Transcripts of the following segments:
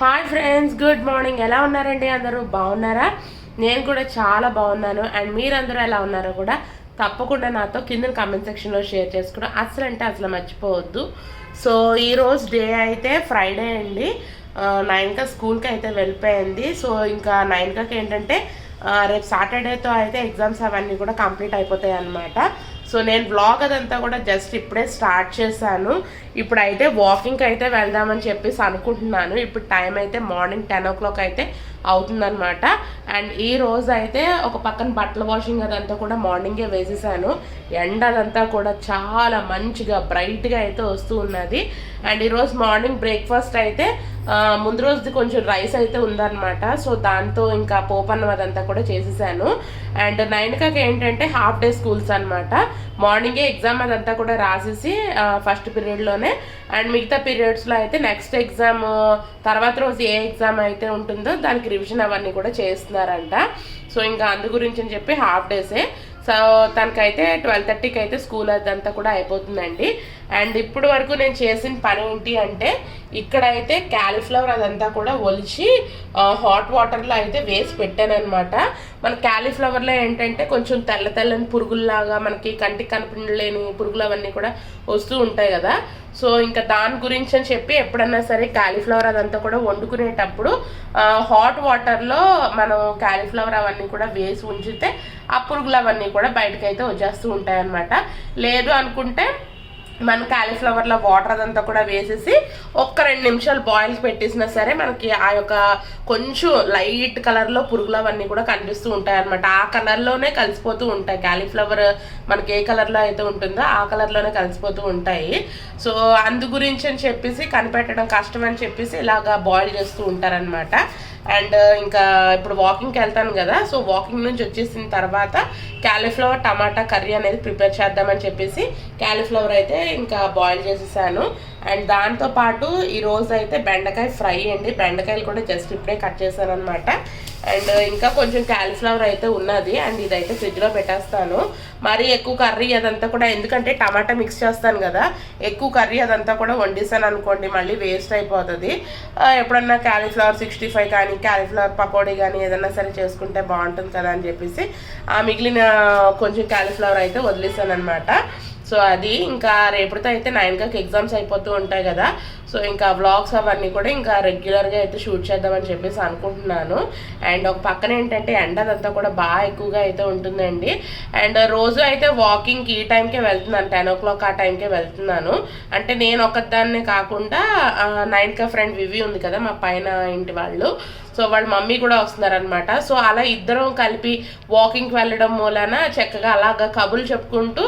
Hi friends good morning ఎలా ఉన్నారండి అందరూ? బాగున్నారా? నేను కూడా చాలా బాగున్నాను. అండ్ మీరందరూ ఎలా ఉన్నారో కూడా తప్పకుండా నాతో కింద కామెంట్ సెక్షన్లో షేర్ చేసుకోవడం అసలు అంటే అసలు మర్చిపోవద్దు సో ఈరోజు డే అయితే ఫ్రైడే అండి. నైన్కా స్కూల్కి అయితే వెళ్ళిపోయింది. సో ఇంకా నైన్కాకి ఏంటంటే రేపు సాటర్డేతో అయితే ఎగ్జామ్స్ అవన్నీ కూడా కంప్లీట్ అయిపోతాయి అన్నమాట. సో నేను బ్లాగ్ అదంతా కూడా జస్ట్ ఇప్పుడే స్టార్ట్ చేశాను. ఇప్పుడైతే వాకింగ్కి అయితే వెళ్దామని చెప్పేసి అనుకుంటున్నాను. ఇప్పుడు టైం అయితే మార్నింగ్ టెన్ ఓ క్లాక్ అయితే అవుతుందనమాట అండ్ ఈ రోజు అయితే ఒక పక్కన బట్టల వాషింగ్ అదంతా కూడా మార్నింగే వేసేసాను. ఎండ అదంతా కూడా చాలా మంచిగా బ్రైట్గా అయితే వస్తూ ఉన్నది. అండ్ ఈరోజు మార్నింగ్ బ్రేక్ఫాస్ట్ అయితే ముందు రోజుది కొంచెం రైస్ అయితే ఉందన్నమాట. సో దాంతో ఇంకా పోపన్నం అదంతా కూడా చేసేసాను. అండ్ నైన్కాకి ఏంటంటే హాఫ్ డే స్కూల్స్ అనమాట మార్నింగే ఎగ్జామ్ అదంతా కూడా రాసేసి ఫస్ట్ పీరియడ్లోనే. అండ్ మిగతా పీరియడ్స్లో అయితే నెక్స్ట్ ఎగ్జామ్ తర్వాత రోజు ఏ ఎగ్జామ్ అయితే ఉంటుందో దానికి రివిజన్ అవన్నీ కూడా చేస్తున్నారంట. సో ఇంకా అందు గురించి అని చెప్పి హాఫ్ డేసే. సో తనకైతే ట్వెల్వ్ థర్టీకి అయితే స్కూల్ అదంతా కూడా అయిపోతుందండి. అండ్ ఇప్పుడు వరకు నేను చేసిన పని ఏంటి అంటే ఇక్కడైతే క్యాలీఫ్లవర్ అదంతా కూడా ఒలిచి హాట్ వాటర్లో అయితే వేసి పెట్టాను అనమాట మన క్యాలీఫ్లవర్లో ఏంటంటే కొంచెం తెల్ల తెల్లని పురుగుల్లాగా మనకి కంటికి కనిపించలేని పురుగులు అవన్నీ కూడా వస్తూ ఉంటాయి కదా. సో ఇంకా దాని గురించి అని చెప్పి ఎప్పుడన్నా సరే క్యాలీఫ్లవర్ అదంతా కూడా వండుకునేటప్పుడు హాట్ వాటర్లో మనం క్యాలీఫ్లవర్ అవన్నీ కూడా వేసి ఉంచితే ఆ పురుగులు అవన్నీ కూడా బయటకైతే వచ్చేస్తూ ఉంటాయి అన్నమాట లేదు అనుకుంటే మన క్యాలీఫ్లవర్లో వాటర్ అదంతా కూడా వేసేసి ఒక్క రెండు నిమిషాలు బాయిల్ పెట్టేసినా సరే మనకి ఆ యొక్క కొంచెం లైట్ కలర్లో పురుగులు అవన్నీ కూడా కనిపిస్తూ ఉంటాయి అనమాట ఆ కలర్లోనే కలిసిపోతూ ఉంటాయి. క్యాలీఫ్లవర్ మనకి ఏ కలర్లో అయితే ఉంటుందో ఆ కలర్లోనే కలిసిపోతూ ఉంటాయి. సో అందు గురించి అని చెప్పేసి కనిపెట్టడం కష్టం అని చెప్పేసి ఇలాగా బాయిల్ చేస్తూ ఉంటారనమాట అండ్ uh, ఇంకా ఇప్పుడు వాకింగ్కి వెళ్తాను కదా సో వాకింగ్ నుంచి వచ్చేసిన తర్వాత క్యాలీఫ్లవర్ టమాటా కర్రీ అనేది ప్రిపేర్ చేద్దామని చెప్పేసి క్యాలీఫ్లవర్ అయితే ఇంకా బాయిల్ చేసేసాను. అండ్ దాంతో పాటు అయితే బెండకాయ ఫ్రై అండి. బెండకాయలు కూడా జస్ట్ ఇప్పుడే కట్ చేశాను అనమాట అండ్ ఇంకా కొంచెం క్యాలీఫ్లవర్ అయితే ఉన్నది. అండ్ ఇదైతే ఫ్రిడ్జ్లో పెట్టేస్తాను. మరీ ఎక్కువ కర్రీ అదంతా కూడా ఎందుకంటే టమాటా మిక్స్ చేస్తాను కదా ఎక్కువ కర్రీ అదంతా కూడా వండేసాను అనుకోండి మళ్ళీ వేస్ట్ అయిపోతుంది. ఎప్పుడన్నా క్యాలీఫ్లవర్ సిక్స్టీ ఫైవ్ కానీ క్యాలీఫ్లవర్ పకోడీ కానీ ఏదన్నా సరే చేసుకుంటే బాగుంటుంది కదా అని చెప్పేసి ఆ మిగిలిన కొంచెం క్యాలీఫ్లవర్ అయితే వదిలేసాను అనమాట సో అది ఇంకా రేపటితో అయితే నైన్కి ఎగ్జామ్స్ అయిపోతూ ఉంటాయి కదా. సో ఇంకా వ్లాగ్స్ అవన్నీ కూడా ఇంకా రెగ్యులర్గా అయితే షూట్ చేద్దామని చెప్పేసి అనుకుంటున్నాను. అండ్ ఒక పక్కన ఏంటంటే ఎండ అదంతా కూడా బాగా ఎక్కువగా అయితే ఉంటుందండి. అండ్ రోజు అయితే వాకింగ్కి ఈ టైంకే వెళ్తున్నాను. టెన్ ఓ క్లాక్ ఆ టైంకే వెళ్తున్నాను. అంటే నేను ఒకదాన్నే కాకుండా నైన్కా ఫ్రెండ్ వివి ఉంది కదా మా పైన ఇంటి వాళ్ళు. సో వాళ్ళ మమ్మీ కూడా వస్తున్నారనమాట సో అలా ఇద్దరం కలిపి వాకింగ్కి వెళ్ళడం మూలన చక్కగా అలాగా కబుర్లు చెప్పుకుంటూ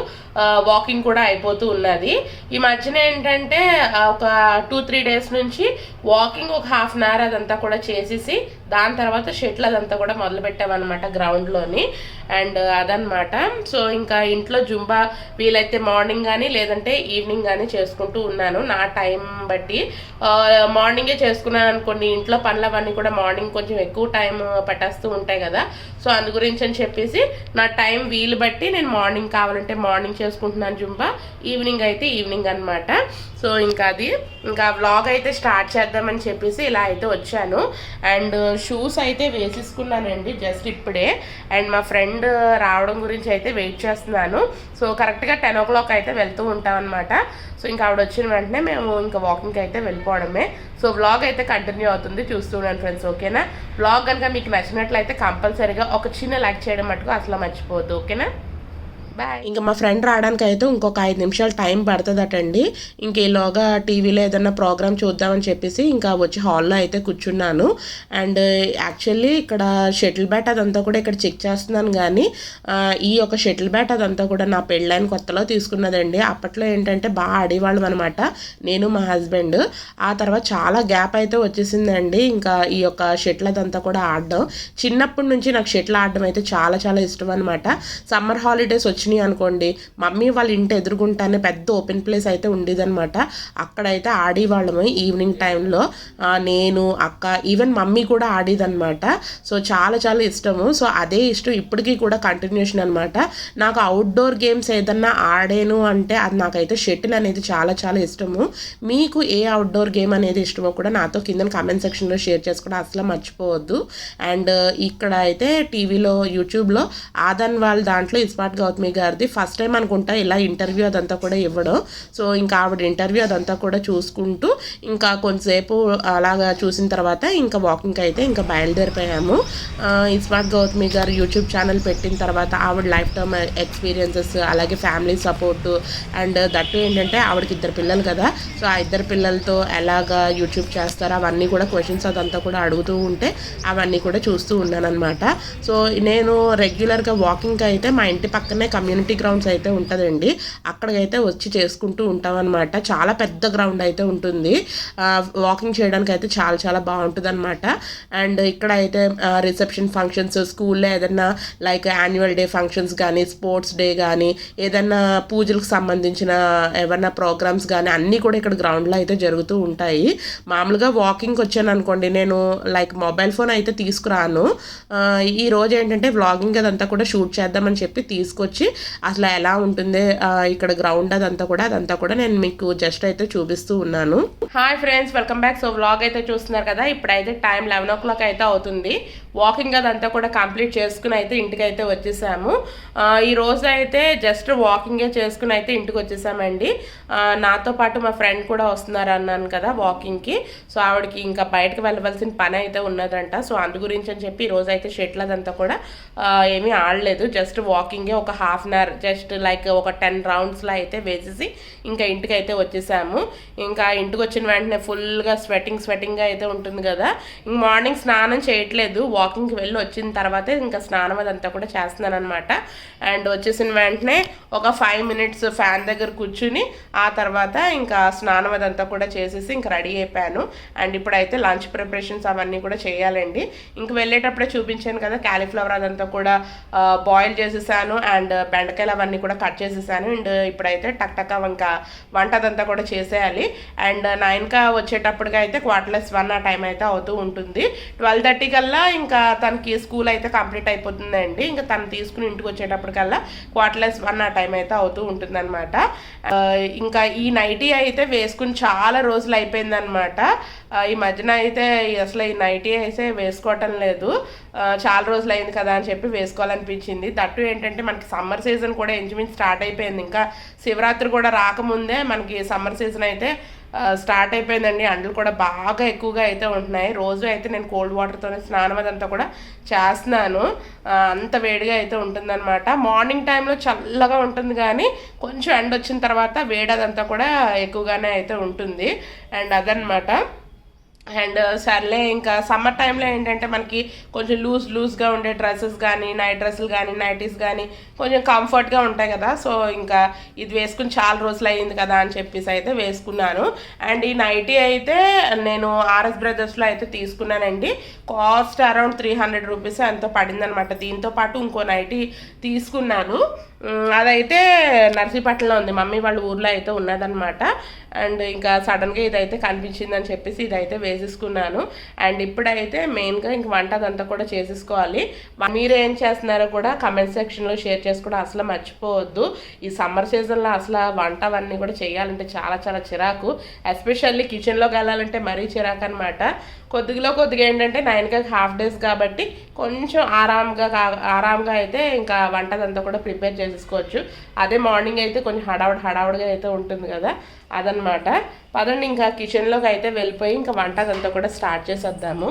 వాకింగ్ కూడా అయిపోతూ ఉన్నది. ఈ మధ్యన ఏంటంటే ఒక టూ త్రీ డేస్ నుంచి వాకింగ్ ఒక హాఫ్ అన్ అవర్ అదంతా కూడా చేసేసి దాని తర్వాత షెటిల్ అదంతా కూడా మొదలు పెట్టామన్నమాట గ్రౌండ్లోని అండ్ uh, అదనమాట సో ఇంకా ఇంట్లో జుంబా వీలైతే మార్నింగ్ కానీ లేదంటే ఈవినింగ్ కానీ చేసుకుంటూ ఉన్నాను. నా టైం బట్టి. Uh, మార్నింగే చేసుకున్నాను అనుకోండి ఇంట్లో పనులు అవన్నీ కూడా మార్నింగ్ కొంచెం ఎక్కువ టైం uh, పట్టేస్తూ ఉంటాయి కదా. సో అందు గురించి అని చెప్పేసి నా టైం వీలు బట్టి నేను మార్నింగ్ కావాలంటే మార్నింగ్ చేసుకుంటున్నాను జుంబా. ఈవినింగ్ అయితే ఈవినింగ్ అనమాట సో ఇంకా అది. ఇంకా వ్లాగ్ అయితే స్టార్ట్ చేద్దామని చెప్పేసి ఇలా అయితే వచ్చాను. అండ్ షూస్ అయితే వేసేసుకున్నానండి జస్ట్ ఇప్పుడే. అండ్ మా ఫ్రెండ్ రావడం గురించి అయితే వెయిట్ చేస్తున్నాను. సో కరెక్ట్గా టెన్ ఓ క్లాక్ అయితే వెళ్తూ ఉంటాం అనమాట సో ఇంకా ఆవిడ వచ్చిన వెంటనే మేము ఇంకా వాకింగ్కి అయితే వెళ్ళిపోవడమే. సో వ్లాగ్ అయితే కంటిన్యూ అవుతుంది చూస్తున్నాను ఫ్రెండ్స్ ఓకేనా? వ్లాగ్ కనుక మీకు నచ్చినట్లయితే కంపల్సరీగా ఒక చిన్న లైక్ చేయడం మటుకు అసలు మర్చిపోవద్దు ఓకేనా? బాయ్ ఇంకా మా ఫ్రెండ్ రావడానికి అయితే ఇంకొక ఐదు నిమిషాలు టైం పడుతుందటండి. ఇంక ఈలోగా టీవీలో ఏదైనా ప్రోగ్రామ్ చూద్దామని చెప్పేసి ఇంకా వచ్చి హాల్లో అయితే కూర్చున్నాను. అండ్ యాక్చువల్లీ ఇక్కడ షటిల్ బ్యాట్ అదంతా కూడా ఇక్కడ చెక్ చేస్తున్నాను కానీ ఈ యొక్క షటిల్ బ్యాట్ అదంతా కూడా నా పెళ్ళైన కొత్తలో తీసుకున్నదండి. అప్పట్లో ఏంటంటే బాగా ఆడేవాళ్ళం అనమాట నేను మా హస్బెండ్ ఆ తర్వాత చాలా గ్యాప్ అయితే వచ్చేసిందండి. ఇంకా ఈ యొక్క షటిల్ అదంతా కూడా ఆడడం. చిన్నప్పటి నుంచి నాకు షటిల్ ఆడడం అయితే చాలా చాలా ఇష్టం అనమాట సమ్మర్ హాలిడేస్ వచ్చిన వచ్చినాయి అనుకోండి మమ్మీ వాళ్ళ ఇంటి ఎదురుగుంటానే పెద్ద ఓపెన్ ప్లేస్ అయితే ఉండేదన్నమాట. అక్కడైతే ఆడేవాళ్ళము ఈవినింగ్ టైంలో. నేను అక్క ఈవెన్ మమ్మీ కూడా ఆడేదన్నమాట. సో చాలా చాలా ఇష్టము. సో అదే ఇష్టం ఇప్పటికీ కూడా కంటిన్యూషన్ అనమాట నాకు అవుట్డోర్ గేమ్స్ ఏదన్నా ఆడాను అంటే అది నాకైతే షటిల్ అనేది చాలా చాలా ఇష్టము. మీకు ఏ అవుట్డోర్ గేమ్ అనేది ఇష్టమో కూడా నాతో కింద కామెంట్ సెక్షన్లో షేర్ చేసుకోవడం అసలు మర్చిపోవద్దు. అండ్ ఇక్కడ అయితే టీవీలో యూట్యూబ్లో ఆదన్ వాళ్ళ దాంట్లో ఇస్మార్ట్ గౌతమి గారిది. ఫస్ట్ టైం అనుకుంటా ఇలా ఇంటర్వ్యూ అదంతా కూడా ఇవ్వడం. సో ఇంకా ఆవిడ ఇంటర్వ్యూ అదంతా కూడా చూసుకుంటూ ఇంకా కొంతసేపు అలాగా చూసిన తర్వాత ఇంకా వాకింగ్ అయితే ఇంకా బయలుదేరిపోయాము. ఇస్మార్ట్ గౌతమి గారు యూట్యూబ్ ఛానల్ పెట్టిన తర్వాత ఆవిడ లైఫ్ టైమ్ ఎక్స్పీరియన్సెస్ అలాగే ఫ్యామిలీ సపోర్టు అండ్ దట్టు ఏంటంటే ఆవిడకి ఇద్దరు పిల్లలు కదా. సో ఆ ఇద్దరు పిల్లలతో ఎలాగా యూట్యూబ్ చేస్తారు అవన్నీ కూడా క్వశ్చన్స్ అదంతా కూడా అడుగుతూ ఉంటే అవన్నీ కూడా చూస్తూ ఉన్నాను అనమాట సో నేను రెగ్యులర్గా వాకింగ్కి అయితే మా ఇంటి పక్కనే కమ్యూనిటీ గ్రౌండ్స్ అయితే ఉంటుందండి. అక్కడికైతే వచ్చి చేసుకుంటూ ఉంటాం అనమాట చాలా పెద్ద గ్రౌండ్ అయితే ఉంటుంది. వాకింగ్ చేయడానికి అయితే చాలా చాలా బాగుంటుంది అనమాట అండ్ ఇక్కడ అయితే రిసెప్షన్ ఫంక్షన్స్ స్కూల్లో ఏదన్నా లైక్ యాన్యువల్ డే ఫంక్షన్స్ కానీ స్పోర్ట్స్ డే కానీ ఏదన్నా పూజలకు సంబంధించిన ఏమన్నా ప్రోగ్రామ్స్ కానీ అన్నీ కూడా ఇక్కడ గ్రౌండ్లో అయితే జరుగుతూ ఉంటాయి. మామూలుగా వాకింగ్కి వచ్చాను అనుకోండి నేను లైక్ మొబైల్ ఫోన్ అయితే తీసుకురాను. ఈ రోజు ఏంటంటే వ్లాగింగ్ అదంతా కూడా షూట్ చేద్దామని చెప్పి తీసుకొచ్చి అసలు ఎలా ఉంటుంది ఇక్కడ గ్రౌండ్ అదంతా కూడా అదంతా కూడా నేను మీకు జస్ట్ అయితే చూపిస్తూ ఉన్నాను. Hi friends welcome back so vlog అయితే చూస్తున్నారు కదా ఇప్పుడైతే టైం లెవెన్ ఓ క్లాక్ అయితే అవుతుంది. వాకింగ్ అదంతా కూడా కంప్లీట్ చేసుకుని అయితే ఇంటికి అయితే వచ్చేసాము ఈ రోజు అయితే జస్ట్ వాకింగే చేసుకుని అయితే ఇంటికి వచ్చేసామండి. నాతో పాటు మా ఫ్రెండ్ కూడా వస్తున్నారు అన్నాను కదా వాకింగ్కి. సో ఆవిడకి ఇంకా బయటకు వెళ్ళవలసిన పని అయితే ఉన్నదంట. సో అందు గురించి అని చెప్పి ఈరోజు అయితే షెటిల్ అదంతా కూడా ఏమీ ఆడలేదు. జస్ట్ వాకింగే ఒక half an hour just like ఒక టెన్ రౌండ్స్లో అయితే వేసేసి ఇంకా ఇంటికి అయితే వచ్చేసాము. ఇంకా ఇంటికి వచ్చిన వెంటనే ఫుల్గా స్వెటింగ్ స్వెటింగ్గా అయితే ఉంటుంది కదా. ఇంక మార్నింగ్ స్నానం చేయట్లేదు. వాకింగ్కి వెళ్ళి వచ్చిన తర్వాత ఇంకా స్నానం అదంతా కూడా చేస్తున్నాను అనమాట అండ్ వచ్చేసిన వెంటనే ఒక ఫైవ్ మినిట్స్ ఫ్యాన్ దగ్గర కూర్చుని ఆ తర్వాత ఇంకా స్నానం అదంతా కూడా చేసేసి ఇంకా రెడీ అయిపోయాను. అండ్ ఇప్పుడైతే లంచ్ ప్రిపరేషన్స్ అవన్నీ కూడా చేయాలండి. ఇంక వెళ్ళేటప్పుడే చూపించాను కదా క్యాలీఫ్లవర్ అదంతా కూడా బాయిల్ చేసేసాను. అండ్ బెండకాయలు అవన్నీ కూడా కట్ చేసేసాను. అండ్ ఇప్పుడైతే టక్ టక్ ఇంకా వంట అదంతా కూడా చేసేయాలి. అండ్ నైన్కా వచ్చేటప్పటికైతే అయితే క్వార్టర్లెస్ వన్ ఆ టైం అయితే అవుతూ ఉంటుంది. ట్వెల్వ్ థర్టీ కల్లా ఇంకా ఇంకా తనకి స్కూల్ అయితే కంప్లీట్ అయిపోతుందండి. ఇంకా తను తీసుకుని ఇంటికి వచ్చేటప్పటికల్లా క్వార్టర్లెస్ వన్ ఆ టైం అయితే అవుతూ ఉంటుందన్నమాట. ఇంకా ఈ నైటీ అయితే వేసుకుని చాలా రోజులు అయిపోయిందనమాట ఈ మధ్యన అయితే అసలు ఈ నైటీ అయితే వేసుకోవటం లేదు. చాలా రోజులు అయింది కదా అని చెప్పి వేసుకోవాలనిపించింది. దట్టు ఏంటంటే మనకి సమ్మర్ సీజన్ కూడా ఇంచుమించు స్టార్ట్ అయిపోయింది. ఇంకా శివరాత్రి కూడా రాకముందే మనకి సమ్మర్ సీజన్ అయితే స్టార్ట్ అయిపోయిందండి. అండ్లు కూడా బాగా ఎక్కువగా అయితే ఉంటున్నాయి. రోజు అయితే నేను కోల్డ్ వాటర్తోనే స్నానం అదంతా కూడా చేస్తున్నాను. అంత వేడిగా అయితే ఉంటుందన్నమాట. మార్నింగ్ టైంలో చల్లగా ఉంటుంది కానీ కొంచెం ఎండ వచ్చిన తర్వాత వేడి అదంతా కూడా ఎక్కువగానే అయితే ఉంటుంది. అండ్ అదనమాట అండ్ సర్లే ఇంకా సమ్మర్ టైంలో ఏంటంటే మనకి కొంచెం లూజ్ లూజ్గా ఉండే డ్రెస్సెస్ కానీ నైట్ డ్రెస్సులు కానీ నైటీస్ కానీ కొంచెం కంఫర్ట్గా ఉంటాయి కదా. సో ఇంకా ఇది వేసుకుని చాలా రోజులు అయింది కదా అని చెప్పేసి అయితే వేసుకున్నాను. అండ్ ఈ నైటీ అయితే నేను ఆర్ఎస్ బ్రదర్స్లో అయితే తీసుకున్నానండి. Cost around three hundred rupees ఎంతో పడిందనమాట దీంతో పాటు ఇంకో నైటీ తీసుకున్నాను. అదైతే నర్సీపట్నంలో ఉంది. మమ్మీ వాళ్ళ ఊర్లో అయితే ఉన్నదనమాట అండ్ ఇంకా సడన్గా ఇదైతే కనిపించిందని చెప్పేసి ఇదైతే వేసేసుకున్నాను. అండ్ ఇప్పుడైతే మెయిన్గా ఇంక వంట అదంతా కూడా చేసేసుకోవాలి. మీరు ఏం చేస్తున్నారో కూడా కమెంట్ సెక్షన్లో షేర్ చేసుకోవడం అసలు మర్చిపోవద్దు. ఈ సమ్మర్ సీజన్లో అసలు వంట అవన్నీ కూడా చేయాలంటే చాలా చాలా చిరాకు. ఎస్పెషల్లీ కిచెన్లోకి వెళ్ళాలంటే మరీ చిరాకు అనమాట కొద్దిగా కొద్దిగా ఏంటంటే నైన్కి హాఫ్ డేస్ కాబట్టి కొంచెం ఆరాంగా ఆరాంగా అయితే ఇంకా వంటదంతా కూడా ప్రిపేర్ చేసేసుకోవచ్చు. అదే మార్నింగ్ అయితే కొంచెం హడావుడి హడావుడిగా అయితే ఉంటుంది కదా అదనమాట పదండి ఇంకా కిచెన్లోకి అయితే వెళ్ళిపోయి ఇంకా వంటదంతా కూడా స్టార్ట్ చేసేద్దాము.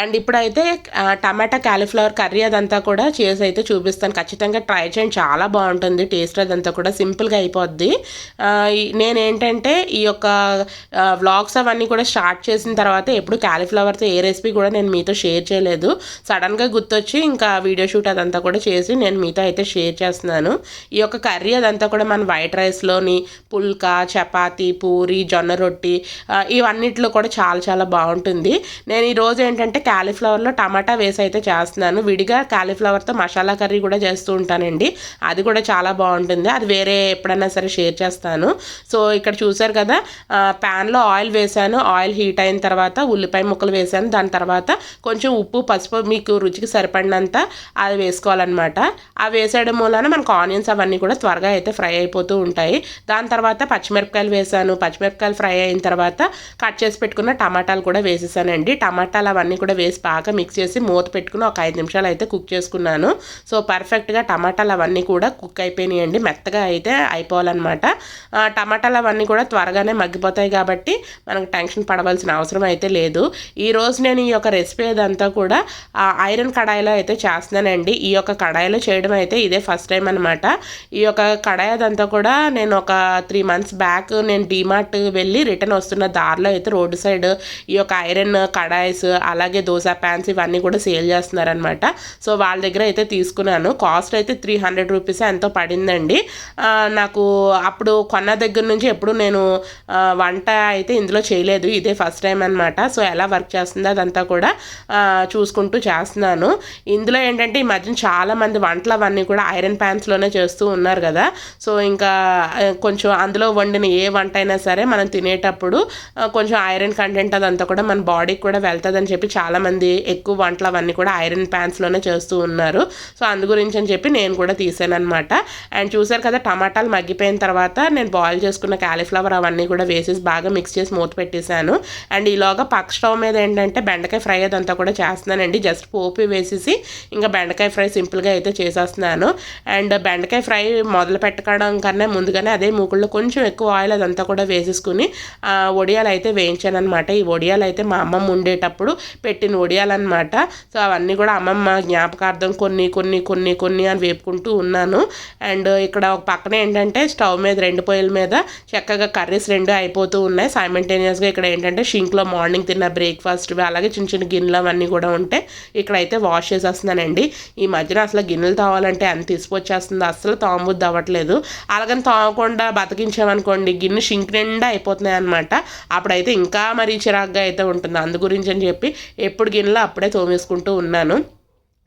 అండ్ ఇప్పుడైతే టమాటా క్యాలీఫ్లవర్ కర్రీ అదంతా కూడా చేసి అయితే చూపిస్తాను. ఖచ్చితంగా ట్రై చేయండి. చాలా బాగుంటుంది. టేస్ట్ అదంతా కూడా సింపుల్గా అయిపోద్ది. నేనేంటంటే ఈ యొక్క వ్లాగ్స్ అవన్నీ కూడా స్టార్ట్ చేసిన తర్వాత ఎప్పుడు క్యాలీఫ్లవర్తో ఏ రెసిపీ కూడా నేను మీతో షేర్ చేయలేదు. సడన్గా గుర్తొచ్చి ఇంకా వీడియో షూట్ అదంతా కూడా చేసి నేను మీతో అయితే షేర్ చేస్తున్నాను. ఈ యొక్క కర్రీ అదంతా కూడా మన వైట్ రైస్లోని పుల్కా చపాతి పూరి జొన్న రొట్టి ఇవన్నిటిలో ఇవన్నిట్లో కూడా చాలా చాలా బాగుంటుంది. నేను ఈరోజు ఏంటంటే క్యాలీఫ్లవర్లో టమాటా వేసి అయితే చేస్తున్నాను. విడిగా క్యాలీఫ్లవర్తో మసాలా కర్రీ కూడా చేస్తూ ఉంటానండి. అది కూడా చాలా బాగుంటుంది. అది వేరే ఎప్పుడైనా సరే షేర్ చేస్తాను. సో ఇక్కడ చూసారు కదా ప్యాన్లో ఆయిల్ వేసాను ఆయిల్ హీట్ అయిన తర్వాత ఉల్లిపాయ ముక్కలు వేసాను దాని తర్వాత కొంచెం ఉప్పు పసుపు మీకు రుచికి సరిపడినంత అది వేసుకోవాలన్నమాట. అవి వేసేయడం మూలన మనకు ఆనియన్స్ అవన్నీ కూడా త్వరగా అయితే ఫ్రై అయిపోతూ ఉంటాయి. దాని తర్వాత పచ్చిమిరపకాయలు వేసాను పచ్చిమిరపకాయలు ఫ్రై అయిన తర్వాత కట్ చేసి పెట్టుకున్న టమాటాలు కూడా వేసేసానండి. టమాటాలు అవన్నీ కూడా వేసి బాగా మిక్స్ చేసి మూత పెట్టుకుని ఒక ఐదు నిమిషాలు అయితే కుక్ చేసుకున్నాను. సో పర్ఫెక్ట్గా టమాటాలు అవన్నీ కూడా కుక్ అయిపోయినాయండి. మెత్తగా అయితే అయిపోవాలన్నమాట. టమాటాలు అవన్నీ కూడా త్వరగానే మగ్గిపోతాయి కాబట్టి మనకు టెన్షన్ పడవలసిన అవసరం అయితే లేదు. ఈ రోజు నేను ఈ యొక్క రెసిపీ అదంతా కూడా ఐరన్ కడాయిలో అయితే చేస్తున్నానండి. ఈ యొక్క కడాయిలో చేయడం అయితే ఇదే ఫస్ట్ టైం అనమాట ఈ యొక్క కడాయి అదంతా కూడా నేను ఒక త్రీ మంత్స్ బ్యాక్ నేను డీమార్ట్ వెళ్ళి రిటర్న్ వస్తున్న దారిలో అయితే రోడ్డు సైడ్ ఈ యొక్క ఐరన్ కడాయిస్ అలాగే దోశ ప్యాన్స్ ఇవన్నీ కూడా సేల్ చేస్తున్నారనమాట సో వాళ్ళ దగ్గర అయితే తీసుకున్నాను. కాస్ట్ అయితే త్రీ హండ్రెడ్ రూపీస్ ఎంతో పడిందండి. నాకు అప్పుడు కొన్న దగ్గర నుంచి ఎప్పుడు నేను వంట అయితే ఇందులో చేయలేదు. ఇదే ఫస్ట్ టైం అనమాట సో ఎలా వర్క్ చేస్తుందో అదంతా కూడా చూసుకుంటూ చేస్తున్నాను. ఇందులో ఏంటంటే ఈ మధ్యన చాలామంది వంటలు అవన్నీ కూడా ఐరన్ ప్యాన్స్లోనే చేస్తూ ఉన్నారు కదా. సో ఇంకా కొంచెం అందులో వండిన ఏ వంట అయినా సరే మనం తినేటప్పుడు కొంచెం ఐరన్ కంటెంట్ అదంతా కూడా మన బాడీకి కూడా వెళ్తుందని చెప్పి చాలామంది ఎక్కువ వంటలు అవన్నీ కూడా ఐరన్ ప్యాన్స్లోనే చేస్తూ ఉన్నారు. సో అందు గురించి అని చెప్పి నేను కూడా తీసాను అనమాట అండ్ చూసారు కదా టమాటాలు మగ్గిపోయిన తర్వాత నేను బాయిల్ చేసుకున్న క్యాలీఫ్లవర్ అవన్నీ కూడా వేసేసి బాగా మిక్స్ చేసి మూత పెట్టేశాను. అండ్ ఈలోగా పక్క స్టవ్ మీద ఏంటంటే బెండకాయ ఫ్రై అదంతా కూడా చేస్తున్నానండి. జస్ట్ పోపు వేసేసి ఇంకా బెండకాయ ఫ్రై సింపుల్గా అయితే చేసేస్తున్నాను. అండ్ బెండకాయ ఫ్రై మొదలు పెట్టడం కన్నా ముందుగానే అదే మూకుల్లో కొంచెం ఎక్కువ ఆయిల్ అదంతా కూడా వేసేసుకుని వడియాలు అయితే వేయించాను అనమాట ఈ వడియాలు అయితే మా అమ్మమ్మ ఉండేటప్పుడు పెట్టి పెట్టిన ఒడియాలన్నమాట. సో అవన్నీ కూడా అమ్మమ్మ జ్ఞాపకార్థం కొన్ని కొన్ని కొన్ని కొన్ని అని వేపుకుంటూ ఉన్నాను. అండ్ ఇక్కడ ఒక పక్కన ఏంటంటే స్టవ్ మీద రెండు పొయ్యిల మీద చక్కగా కర్రీస్ రెండు అయిపోతూ ఉన్నాయి. సైమంటేనియస్గా ఇక్కడ ఏంటంటే షింక్లో మార్నింగ్ తిన్న బ్రేక్ఫాస్ట్ అలాగే చిన్న చిన్న గిన్నెలు అవన్నీ కూడా ఉంటాయి ఇక్కడైతే వాష్ చేసేస్తున్నానండి. ఈ మధ్యన అసలు గిన్నెలు తావాలంటే ఎంత తీసుకొచ్చేస్తుంది అసలు తాంబుద్ది అవ్వట్లేదు. అలాగని తాగకుండా బతికించామనుకోండి గిన్నె షింక్ నిండా అయిపోతున్నాయి అనమాట అప్పుడైతే ఇంకా మరీ చిరాగ్గా అయితే ఉంటుంది. అందు గురించి అని చెప్పి ఎప్పుడు గిన్నెలో అప్పుడే తోమేసుకుంటూ ఉన్నాను.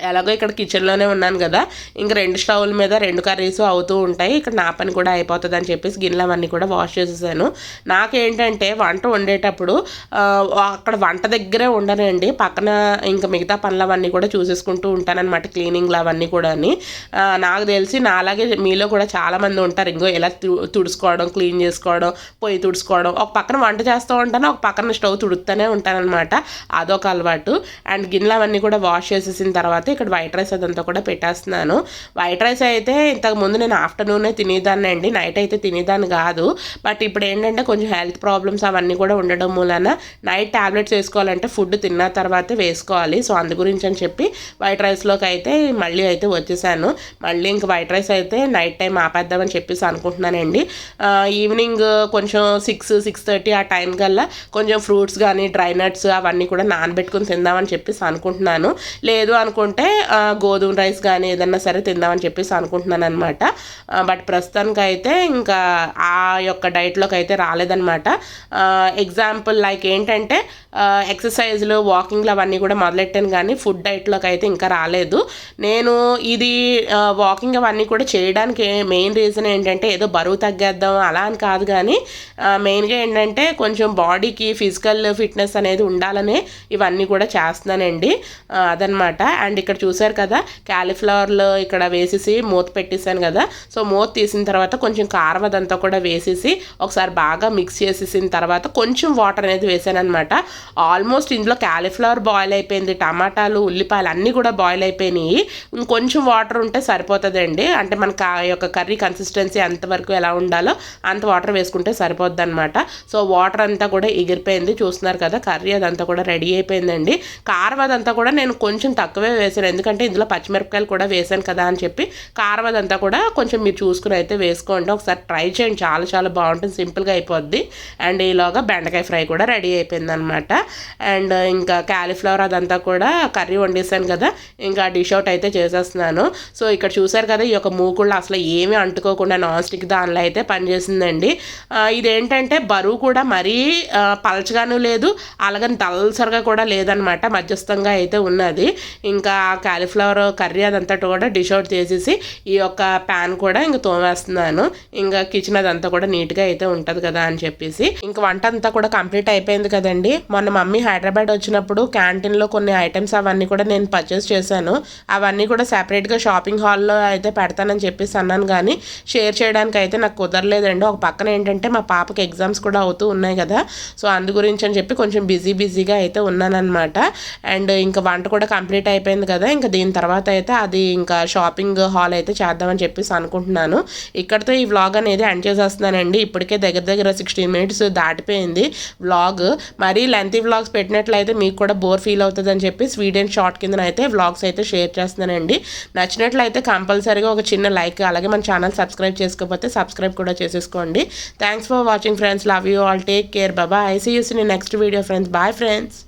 ఎలాగో ఇక్కడ కిచెన్లోనే ఉన్నాను కదా. ఇంకా రెండు స్టవ్ల మీద రెండు కర్రీస్ అవుతూ ఉంటాయి. ఇక్కడ నా పని కూడా అయిపోతుంది అని చెప్పేసి గిన్నెలు అవన్నీ కూడా వాష్ చేసేసాను. నాకేంటంటే వంట వండేటప్పుడు అక్కడ వంట దగ్గరే ఉండనండి. పక్కన ఇంకా మిగతా పనులు అవన్నీ కూడా చూసేసుకుంటూ ఉంటానన్నమాట క్లీనింగ్లు అవన్నీ కూడా నాకు తెలిసి నా అలాగే మీలో కూడా చాలామంది ఉంటారు. ఇంకో ఇలా తు- తుడుచుకోవడం క్లీన్ చేసుకోవడం పొయ్యి తుడుచుకోవడం. ఒక పక్కన వంట చేస్తూ ఉంటాను ఒక పక్కన స్టవ్ తుడుతూనే ఉంటానన్నమాట. అదొక అలవాటు. అండ్ గిన్నెలు అవన్నీ కూడా వాష్ చేసేసిన తర్వాత ఇక్కడ వైట్ రైస్ అదంతా కూడా పెట్టేస్తున్నాను. వైట్ రైస్ అయితే ఇంతకు ముందు నేను ఆఫ్టర్నూనే తినేదాన్ని అండి. నైట్ అయితే తినేదాన్ని కాదు. బట్ ఇప్పుడు ఏంటంటే కొంచెం హెల్త్ ప్రాబ్లమ్స్ అవన్నీ కూడా ఉండడం మూలన నైట్ టాబ్లెట్స్ వేసుకోవాలంటే ఫుడ్ తిన్న తర్వాతే వేసుకోవాలి. సో అందు గురించి అని చెప్పి వైట్ రైస్లోకి అయితే మళ్ళీ అయితే వచ్చేసాను. మళ్ళీ ఇంక వైట్ రైస్ అయితే నైట్ టైం ఆపేద్దామని చెప్పేసి అనుకుంటున్నానండి. ఈవినింగ్ కొంచెం సిక్స్ సిక్స్ థర్టీ ఆ టైం కల్లా కొంచెం ఫ్రూట్స్ కానీ డ్రై నట్స్ అవన్నీ కూడా నానబెట్టుకుని తిందామని చెప్పేసి అనుకుంటున్నాను. లేదు అనుకుంటే ఆ, గోధుమ రైస్ కానీ ఏదన్నా సరే తిందామని చెప్పేసి అనుకుంటున్నాను అనమాట బట్ ప్రస్తుతానికి అయితే ఇంకా ఆ యొక్క డైట్లోకి అయితే రాలేదనమాట ఎగ్జాంపుల్ లైక్ ఏంటంటే ఎక్సర్సైజ్లు వాకింగ్లు అవన్నీ కూడా మొదలెట్టాను కానీ ఫుడ్ డైట్లోకి అయితే ఇంకా రాలేదు. నేను ఇది వాకింగ్ అవన్నీ కూడా చేయడానికి మెయిన్ రీజన్ ఏంటంటే ఏదో బరువు తగ్గేద్దాం అలా అని కాదు కానీ మెయిన్గా ఏంటంటే కొంచెం బాడీకి ఫిజికల్ ఫిట్నెస్ అనేది ఉండాలనే ఇవన్నీ కూడా చేస్తున్నానండి. అదనమాట అండ్ ఇక్కడ చూసారు కదా? క్యాలీఫ్లవర్లో ఇక్కడ వేసేసి మూత పెట్టేశాను కదా. సో మూత తీసిన తర్వాత కొంచెం కారం కూడా వేసేసి ఒకసారి బాగా మిక్స్ చేసేసిన తర్వాత కొంచెం వాటర్ అనేది వేసాను అనమాట ఆల్మోస్ట్ ఇందులో క్యాలీఫ్లవర్ బాయిల్ అయిపోయింది. టమాటాలు ఉల్లిపాయలు అన్నీ కూడా బాయిల్ అయిపోయినాయి. ఇంకొంచెం వాటర్ ఉంటే సరిపోతుందండి. అంటే మనకు ఆ యొక్క కర్రీ కన్సిస్టెన్సీ అంతవరకు ఎలా ఉండాలో అంత వాటర్ వేసుకుంటే సరిపోద్ది అనమాట సో వాటర్ అంతా కూడా ఎగిరిపోయింది. చూస్తున్నారు కదా కర్రీ అదంతా కూడా రెడీ అయిపోయిందండి. కారం అదంతా కూడా నేను కొంచెం తక్కువే వేసాను. ఎందుకంటే ఇందులో పచ్చిమిరపకాయలు కూడా వేసాను కదా అని చెప్పి కారం అదంతా కూడా కొంచెం మీరు చూసుకుని అయితే వేసుకోండి. ఒకసారి ట్రై చేయండి. చాలా చాలా బాగుంటుంది. సింపుల్గా అయిపోద్ది. అండ్ ఈలోగా బెండకాయ ఫ్రై కూడా రెడీ అయిపోయింది అనమాట అండ్ ఇంకా క్యాలీఫ్లవర్ అదంతా కూడా కర్రీ వండేసాను కదా. ఇంకా డిష్ అవుట్ అయితే చేసేస్తున్నాను. సో ఇక్కడ చూసారు కదా ఈ యొక్క మూకుళ్ళు అసలు ఏమీ అంటుకోకుండా నాన్ స్టిక్ దానిలో అయితే పనిచేసిందండి. ఇదేంటంటే బరువు కూడా మరీ పలచగాను లేదు. అలాగని దల్సరగా కూడా లేదనమాట. మధ్యస్థంగా అయితే ఉన్నది. ఇంకా క్యాలీఫ్లవర్ కర్రీ అదంతా కూడా డిష్ అవుట్ చేసేసి ఈ యొక్క ప్యాన్ కూడా ఇంక తోమేస్తున్నాను. ఇంకా కిచెన్ అదంతా కూడా నీట్గా అయితే ఉంటుంది కదా అని చెప్పేసి. ఇంక వంట అంతా కూడా కంప్లీట్ అయిపోయింది కదండి. మొన్న మమ్మీ హైదరాబాద్ వచ్చినప్పుడు క్యాంటీన్లో కొన్ని ఐటమ్స్ అవన్నీ కూడా నేను పర్చేస్ చేశాను. అవన్నీ కూడా సెపరేట్గా షాపింగ్ హాల్లో అయితే పెడతానని చెప్పేసి అన్నాను కానీ షేర్ చేయడానికి అయితే నాకు కుదరలేదండి. ఒక పక్కన ఏంటంటే మా పాపకి ఎగ్జామ్స్ కూడా అవుతూ ఉన్నాయి కదా. సో అందు గురించి అని చెప్పి కొంచెం బిజీ బిజీగా అయితే ఉన్నానన్నమాట. అండ్ ఇంకా వంట కూడా కంప్లీట్ అయిపోయింది కదా ఇంకా దీని తర్వాత అయితే అది ఇంకా షాపింగ్ హాల్ అయితే చేద్దామని చెప్పేసి అనుకుంటున్నాను. ఇక్కడితో ఈ వ్లాగ్ అనేది ఎండ్ చేసేస్తున్నానండి. ఇప్పటికే దగ్గర దగ్గర సిక్స్టీన్ మినిట్స్ దాటిపోయింది వ్లాగ్ మరీ లెంతీ వ్లాగ్స్ పెట్టినట్లయితే మీకు కూడా బోర్ ఫీల్ అవుతుంది అని చెప్పి స్వీట్ అండ్ షార్ట్ కింద అయితే వ్లాగ్స్ అయితే షేర్ చేస్తున్నానండి. నచ్చినట్లయితే కంపల్సరీగా ఒక చిన్న లైక్ అలాగే మన ఛానల్ సబ్స్క్రైబ్ చేసుకోకపోతే సబ్స్క్రైబ్ కూడా చేసేసుకోండి. Thanks for watching friends love you all take care Baba I see yous in next video friends bye friends